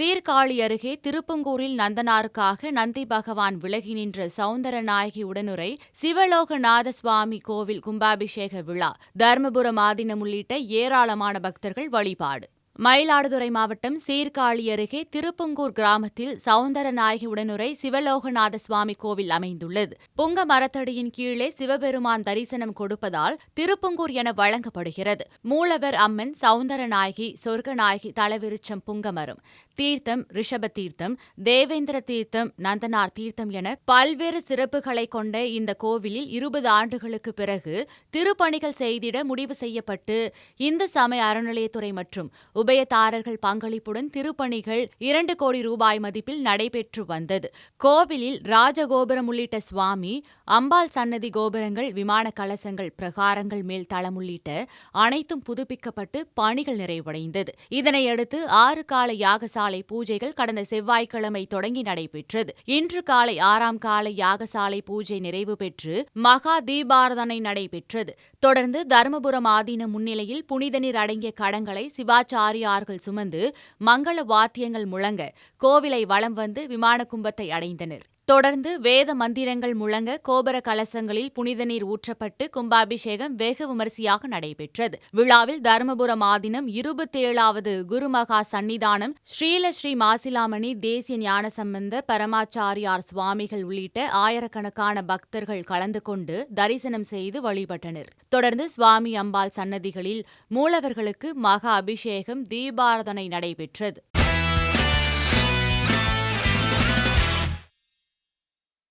சீர்காழி அருகே திருப்பங்கூரில் நந்தனாருக்காக நந்தி பகவான் விலகி நின்ற சவுந்தரநாயகி உடனுரை சிவலோகநாத சுவாமி கோவில் கும்பாபிஷேக விழா தர்மபுரம் ஆதீனம் உள்ளிட்ட ஏராளமான பக்தர்கள் வழிபாடு. மயிலாடுதுறை மாவட்டம் சீர்காழி அருகே திருப்புங்கூர் கிராமத்தில் சவுந்தரநாயகி உடனுரை சிவலோகநாத சுவாமி கோவில் அமைந்துள்ளது. புங்க மரத்தடியின் கீழே சிவபெருமான் தரிசனம் கொடுப்பதால் திருப்புங்கூர் என வழங்கப்படுகிறது. மூலவர் அம்மன் சவுந்தரநாயகி சொர்க்கநாயகி தலவிருச்சம் புங்கமரம் தீர்த்தம் ரிஷப தீர்த்தம் தேவேந்திர தீர்த்தம் நந்தனார் தீர்த்தம் என பல்வேறு சிறப்புகளை கொண்ட இந்த கோவிலில் இருபது ஆண்டுகளுக்கு பிறகு திருப்பணிகள் செய்திட முடிவு செய்யப்பட்டு இந்து சமய அறநிலையத்துறை மற்றும் உபயதாரர்கள் பங்களிப்புடன் திருப்பணிகள் இரண்டு கோடி ரூபாய் மதிப்பில் நடைபெற்று வந்தது. கோவிலில் ராஜகோபுரம் உள்ளிட்ட சுவாமி அம்பாள் சன்னதி கோபுரங்கள் விமான கலசங்கள் பிரகாரங்கள் மேல் தளம் உள்ளிட்ட அனைத்தும் புதுப்பிக்கப்பட்டு பணிகள் நிறைவடைந்தது. இதனையடுத்து ஆறு கால யாகசாலை பூஜைகள் கடந்த செவ்வாய்க்கிழமை தொடங்கி நடைபெற்றது. இன்று காலை ஆறாம் கால யாகசாலை பூஜை நிறைவு பெற்று மகா தீபாரதனை நடைபெற்றது. தொடர்ந்து தருமபுரம் ஆதீன முன்னிலையில் புனிதநீர் அடங்கிய கடங்களை சிவாச்சாரிய சிவாச்சாரியார்கள் சுமந்து மங்கள வாத்தியங்கள் முழங்க கோவிலை வலம் வந்து விமான கும்பத்தை அடைந்தனர். தொடர்ந்து வேத மந்திரங்கள் முழங்க கோபுர கலசங்களில் புனித நீர் ஊற்றப்பட்டு கும்பாபிஷேகம் வெகு விமரிசையாக நடைபெற்றது. விழாவில் தருமபுரம் ஆதினம் இருபத்தேழாவது குருமகா சன்னிதானம் ஸ்ரீல ஸ்ரீ மாசிலாமணி தேசிய ஞானசம்பந்த பரமாச்சாரியார் சுவாமிகள் உள்ளிட்ட ஆயிரக்கணக்கான பக்தர்கள் கலந்து கொண்டு தரிசனம் செய்து வழிபட்டனர். தொடர்ந்து சுவாமி அம்பாள் சன்னதிகளில் மூலவர்களுக்கு மகா அபிஷேகம் தீபாரதனை நடைபெற்றது.